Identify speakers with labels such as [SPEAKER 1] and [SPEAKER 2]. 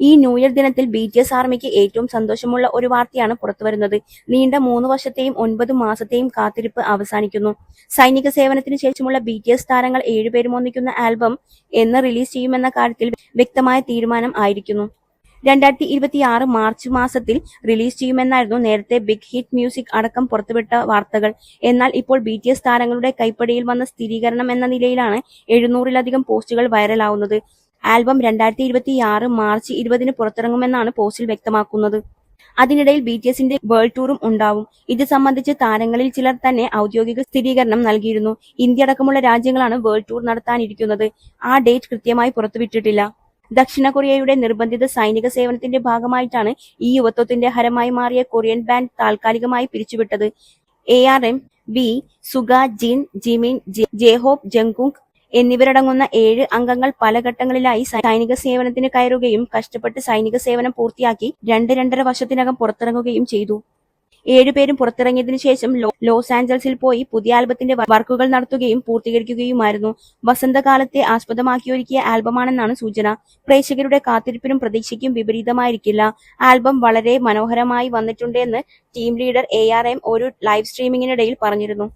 [SPEAKER 1] ഈ new year ദിനത്തിൽ B T S ആർമിക്ക് ഏറ്റവും സന്തോഷമുള്ള ഒരു വാർത്തയാണ് പുറത്തുവരുന്നത് നീണ്ട മൂന്ന് വർഷത്തെയും ഒൻപത് മാസത്തെയും കാത്തിരിപ്പ് അവസാനിക്കുന്നു. സൈനിക സേവനത്തിന് ശേഷമുള്ള ബി ടി എസ് താരങ്ങൾ ഏഴുപേരും ഒന്നിക്കുന്ന ആൽബം എന്ന് റിലീസ് ചെയ്യുമെന്ന കാര്യത്തിൽ വ്യക്തമായ തീരുമാനം ആയിരിക്കുന്നു. രണ്ടായിരത്തി ഇരുപത്തി ആറ് മാർച്ച് മാസത്തിൽ റിലീസ് ചെയ്യുമെന്നായിരുന്നു നേരത്തെ ബിഗ് ഹിറ്റ് മ്യൂസിക് അടക്കം പുറത്തുവിട്ട വാർത്തകൾ. എന്നാൽ ഇപ്പോൾ ബി ടി എസ് താരങ്ങളുടെ കൈപ്പടിയിൽ വന്ന സ്ഥിരീകരണം എന്ന നിലയിലാണ് എഴുന്നൂറിലധികം പോസ്റ്റുകൾ വൈറലാവുന്നത്. ആൽബം രണ്ടായിരത്തി ഇരുപത്തി ആറ് മാർച്ച് ഇരുപതിന് പുറത്തിറങ്ങുമെന്നാണ് പോസ്റ്റിൽ വ്യക്തമാക്കുന്നത്. അതിനിടയിൽ ബി ടി എസിന്റെ വേൾഡ് ടൂറും ഉണ്ടാവും. ഇത് സംബന്ധിച്ച് താരങ്ങളിൽ ചിലർ തന്നെ ഔദ്യോഗിക സ്ഥിരീകരണം നൽകിയിരുന്നു. ഇന്ത്യ അടക്കമുള്ള രാജ്യങ്ങളാണ് വേൾഡ് ടൂർ നടത്താനിരിക്കുന്നത്. ആ ഡേറ്റ് കൃത്യമായി പുറത്തുവിട്ടിട്ടില്ല. ദക്ഷിണ കൊറിയയുടെ നിർബന്ധിത സൈനിക സേവനത്തിന്റെ ഭാഗമായിട്ടാണ് ഈ യുവത്വത്തിന്റെ ഹരമായി മാറിയ കൊറിയൻ ബാൻഡ് താൽക്കാലികമായി പിരിച്ചുവിട്ടത്. A R M V Suga Jin Jimin J- Jhope Jungkook എന്നിവരടങ്ങുന്ന ഏഴ് അംഗങ്ങൾ പല ഘട്ടങ്ങളിലായി സൈനിക സേവനത്തിന് കയറുകയും കഷ്ടപ്പെട്ട് സൈനിക സേവനം പൂർത്തിയാക്കി രണ്ട് രണ്ടര വർഷത്തിനകം പുറത്തിറങ്ങുകയും ചെയ്തു. ഏഴുപേരും പുറത്തിറങ്ങിയതിനു ശേഷം ലോസ് ആഞ്ചൽസിൽ പോയി പുതിയ ആൽബത്തിന്റെ വർക്കുകൾ നടത്തുകയും പൂർത്തീകരിക്കുകയുമായിരുന്നു. വസന്തകാലത്തെ ആസ്പദമാക്കിയൊരുക്കിയ ആൽബമാണെന്നാണ് സൂചന. പ്രേക്ഷകരുടെ കാത്തിരിപ്പിനും പ്രതീക്ഷയ്ക്കും വിപരീതമായിരിക്കില്ല. ആൽബം വളരെ മനോഹരമായി വന്നിട്ടുണ്ട് എന്ന് ടീം ലീഡർ എ ആർ എം ഒരു ലൈവ് സ്ട്രീമിംഗിനിടയിൽ പറഞ്ഞിരുന്നു.